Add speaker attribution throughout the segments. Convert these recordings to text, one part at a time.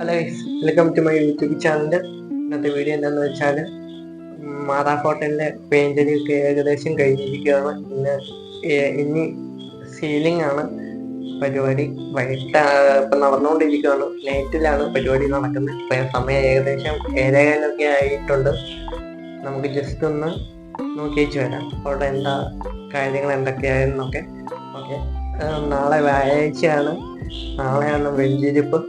Speaker 1: Hello welcome to my YouTube channel ഇന്നത്തെ video എന്താണെന്ന് വെച്ചാൽ മാതാ ഹോട്ടലിലെ പെയിന്റിങ്ങൊക്കെ ഏകദേശം കഴിഞ്ഞിരിക്കുകയാണ്. ഇന്ന് ഇനി സീലിംഗ് ആണ് പരിപാടി. വൈകിട്ട് ഇപ്പം നടന്നുകൊണ്ടിരിക്കുകയാണ്. നൈറ്റിലാണ് പരിപാടി നടക്കുന്നത്. സമയം ഏകദേശം ഏഴേകാലൊക്കെ ആയിട്ടുണ്ട്. നമുക്ക് ജസ്റ്റ് ഒന്ന് നോക്കിയേച്ച് വരാം. അവിടെ എന്താ കാര്യങ്ങൾ എന്തൊക്കെയായിരുന്നൊക്കെ ഓക്കെ. നാളെ വ്യാഴാഴ്ചയാണ്. നാളെയാണ് വെഞ്ചിരിപ്പ്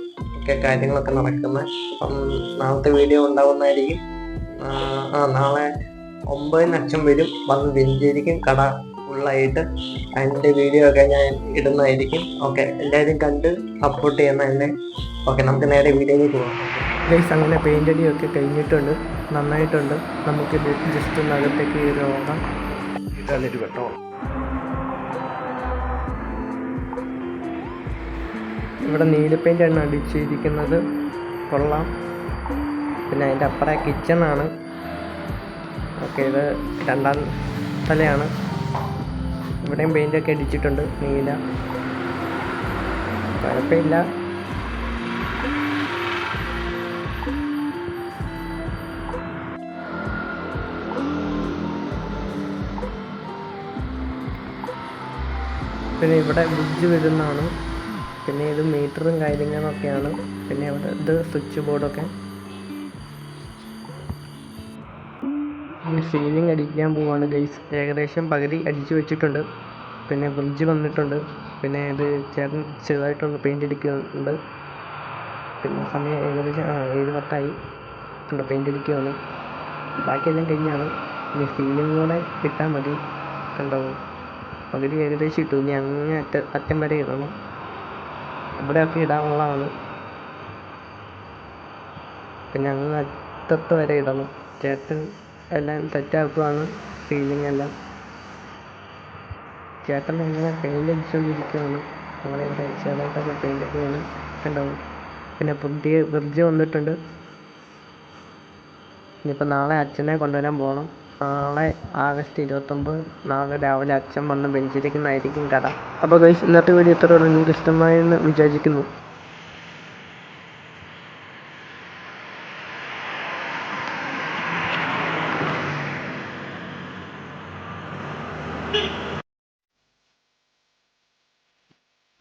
Speaker 1: ഒക്കെ കാര്യങ്ങളൊക്കെ നടക്കുന്നത് അപ്പം നാളത്തെ വീഡിയോ ഉണ്ടാവുന്നതായിരിക്കും. ആ, നാളെ ഒമ്പത് ലക്ഷം വരും. വന്ന് വെഞ്ചേരിക്കും കട ഫുള്ളായിട്ട് അതിന്റെ വീഡിയോ ഒക്കെ ഞാൻ ഇടുന്നതായിരിക്കും. ഓക്കെ എല്ലാവരും കണ്ട് സപ്പോർട്ട് ചെയ്യുന്ന എന്നെ ഓക്കെ നമുക്ക് നേരെ വീഡിയോയിലേക്ക് പോകാം ഗൈസ് അങ്ങനെ പെയിന്റ് അടിയൊക്കെ കഴിഞ്ഞിട്ടുണ്ട്. നന്നായിട്ടുണ്ട്. നമുക്ക് ജസ്റ്റ് ഒന്ന് അകത്തേക്ക് നോക്കാം ഇതാണൊരു കേട്ടോ ഇവിടെ നീല പെയിന്റ് ആണ് അടിച്ചിരിക്കുന്നത്. കൊള്ളാം. പിന്നെ അതിന്റെ അപ്പുറം കിച്ചണാണ് ഓക്കെ ഇത് രണ്ടാം തലയാണ്. ഇവിടെയും പെയിന്റൊക്കെ അടിച്ചിട്ടുണ്ട് നീല. കുഴപ്പമില്ല. പിന്നെ ഇവിടെ ബ്രിഡ്ജ് വരുന്നതാണ്. പിന്നെ ഇത് മീറ്ററും കാര്യങ്ങളൊക്കെയാണ്. പിന്നെ ഇവിടെ ഇത് സ്വിച്ച് ബോർഡൊക്കെ. സീലിംഗ് അടിക്കാൻ പോവാണ് ഗൈസ് ഏകദേശം പകുതി അടിച്ചു വെച്ചിട്ടുണ്ട്. പിന്നെ ബ്രിഡ്ജ് വന്നിട്ടുണ്ട്. പിന്നെ ഇത് ചേട്ടൻ ചെറുതായിട്ടൊന്ന് പെയിന്റ് അടിക്കുന്നുണ്ട് പിന്നെ സമയം ഏകദേശം ആ ഏഴ് പത്തായി. ഉണ്ട് പെയിന്റ് അടിക്കുകയാണ് ബാക്കിയെല്ലാം കഴിഞ്ഞാണ്. ഇനി സീലിംഗ് കൂടെ ഇട്ടാൽ മതി. കണ്ടോ? പകുതി ഏകദേശം ഇട്ടു. ഇനി അങ്ങനെ അറ്റ അറ്റം വരെ ഇടണം. ഇവിടെയൊക്കെ ഇടാനുള്ളതാണ്. പിന്നെ അങ്ങ് അറ്റത്ത് വരെ ഇടണം. ചേട്ടൻ എല്ലാം സെറ്റാക്കുവാണ് സീലിംഗ് എല്ലാം. ചേട്ടൻ ഇങ്ങനെ പെയിന്റ് അടിച്ചുകൊണ്ടിരിക്കുകയാണ് ഞങ്ങളിവിടെ ചെറുതായിട്ടൊക്കെ പെയിന്റ് അടിക്കുകയാണ് ഉണ്ടാവും പിന്നെ പുതിയ ബ്രിഡ്ജ് വന്നിട്ടുണ്ട്. ഇനിയിപ്പോൾ നാളെ അച്ഛനെ കൊണ്ടുവരാൻ പോകണം നാളെ ആഗസ്റ്റ് ഇരുപത്തൊമ്പത്. നാളെ രാവിലെ അച്ഛൻ വന്ന് ബെഞ്ചിരിക്കുന്നതായിരിക്കും കഥ. അപ്പോൾ ഗൈസ് ഇന്നത്തെ വീഡിയോ ഇത്രയോടെ നിങ്ങൾക്ക് ഇഷ്ടമായെന്ന് വിചാരിക്കുന്നു. Beep.